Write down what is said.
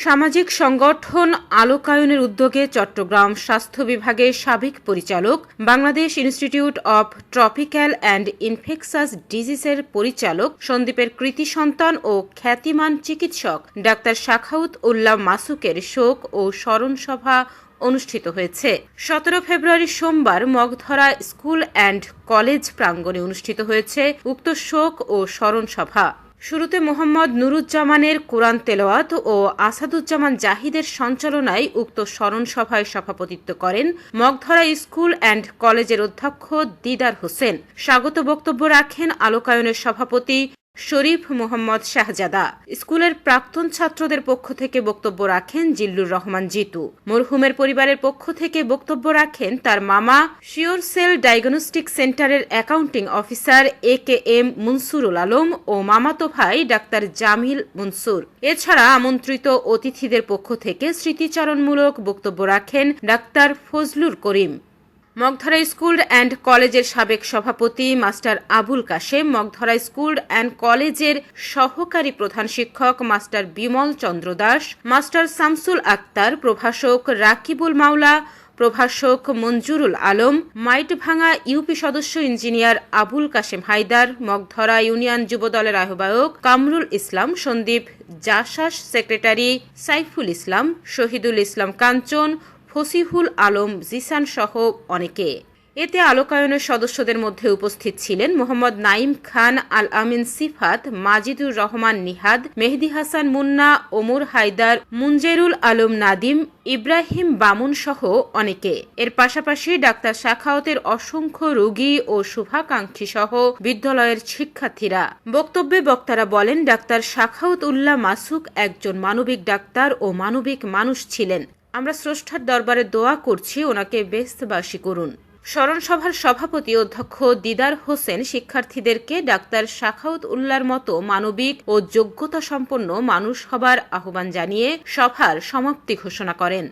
সামাজিক সংগঠন আলোকায়নের উদ্যোগে চট্টগ্রাম স্বাস্থ্য বিভাগের সাবেক পরিচালক, Bangladesh institute of tropical and infectious ডিজিজের পরিচালক, সন্দীপের কৃতি সন্তান ও খ্যাতিমান চিকিৎসক ডাক্তার শাখাউত উল্লাহ মাসুকের শোক ও স্মরণ সভা অনুষ্ঠিত হয়েছে। সতেরো ফেব্রুয়ারি সোমবার মগধরা স্কুল অ্যান্ড কলেজ প্রাঙ্গণে অনুষ্ঠিত হয়েছে উক্ত শোক ও স্মরণ সভা। শুরুতে মোহাম্মদ নুরুজ্জামানের কোরআন তেলাওয়াত ও আসাদুজ্জামান জাহিদের সঞ্চালনায় উক্ত স্মরণ সভায় সভাপতিত্ব করেন মগধরা স্কুল অ্যান্ড কলেজের অধ্যক্ষ দিদার হোসেন। স্বাগত বক্তব্য রাখেন আলোকায়নের সভাপতি শরীফ মোহাম্মদ শাহজাদা। স্কুলের প্রাক্তন ছাত্রদের পক্ষ থেকে বক্তব্য রাখেন জিল্লুর রহমান জিতু। মরহুমের পরিবারের পক্ষ থেকে বক্তব্য রাখেন তার মামা, শিওর সেল ডায়াগনস্টিক সেন্টারের accounting officer A K M Munsurul Alam ও মামাতো ভাই ডাক্তার জামিল মনসুর। এছাড়া আমন্ত্রিত অতিথিদের পক্ষ থেকে স্মৃতিচারণমূলক বক্তব্য রাখেন ডাক্তার ফজলুর করিম। মগধরা স্কুল অ্যান্ড কলেজের সাবেক সভাপতি master Abul Kashem, Magdhara school and কলেজের সহকারী প্রধান শিক্ষক মাস্টার বিমল চন্দ্র দাস, মাস্টার শামসুল আক্তার, প্রভাষক রাকিবুল মাওলা, প্রভাষক মঞ্জুরুল আলম মাইটভাঙ্গা ইউপি সদস্য ইঞ্জিনিয়ার আবুল কাশেম হায়দার, মগধরা ইউনিয়ন যুবদলের আহ্বায়ক কামরুল ইসলাম, সন্দীপ জাসাস সেক্রেটারি সাইফুল ইসলাম, শহীদুল ইসলাম কাঞ্চন ফসিহুল আলম জিসান সহ অনেকে। এতে আলোকায়নের সদস্যদের মধ্যে উপস্থিত ছিলেন মোহাম্মদ নাইম খান আল আমিন সিফাত, মাজিদুর রহমান নিহাদ, মেহেদি হাসান মুন্না, ওমর হায়দার, মুনজেরুল আলম নাদিম, ইব্রাহিম বামুন সহ অনেকে। এর পাশাপাশি ডাক্তার শাখাওয়াতের অসংখ্য রোগী ও শুভাকাঙ্ক্ষী সহ বিদ্যালয়ের শিক্ষার্থীরা। বক্তব্যে বক্তারা বলেন, ডাক্তার শাখাউত উল্লাহ মাসুক একজন মানবিক ডাক্তার ও মানবিক মানুষ ছিলেন। আমরা স্রষ্টার দরবারে দোয়া করছি, ওনাকে বেস্তবাসী করুন। স্মরণসভার সভাপতি অধ্যক্ষ দিদার হোসেন শিক্ষার্থীদেরকে ডাক্তার শাখাউত উল্লার মতো মানবিক ও যোগ্যতা সম্পন্ন মানুষ হবার আহ্বান জানিয়ে সভার সমাপ্তি ঘোষণা করেন।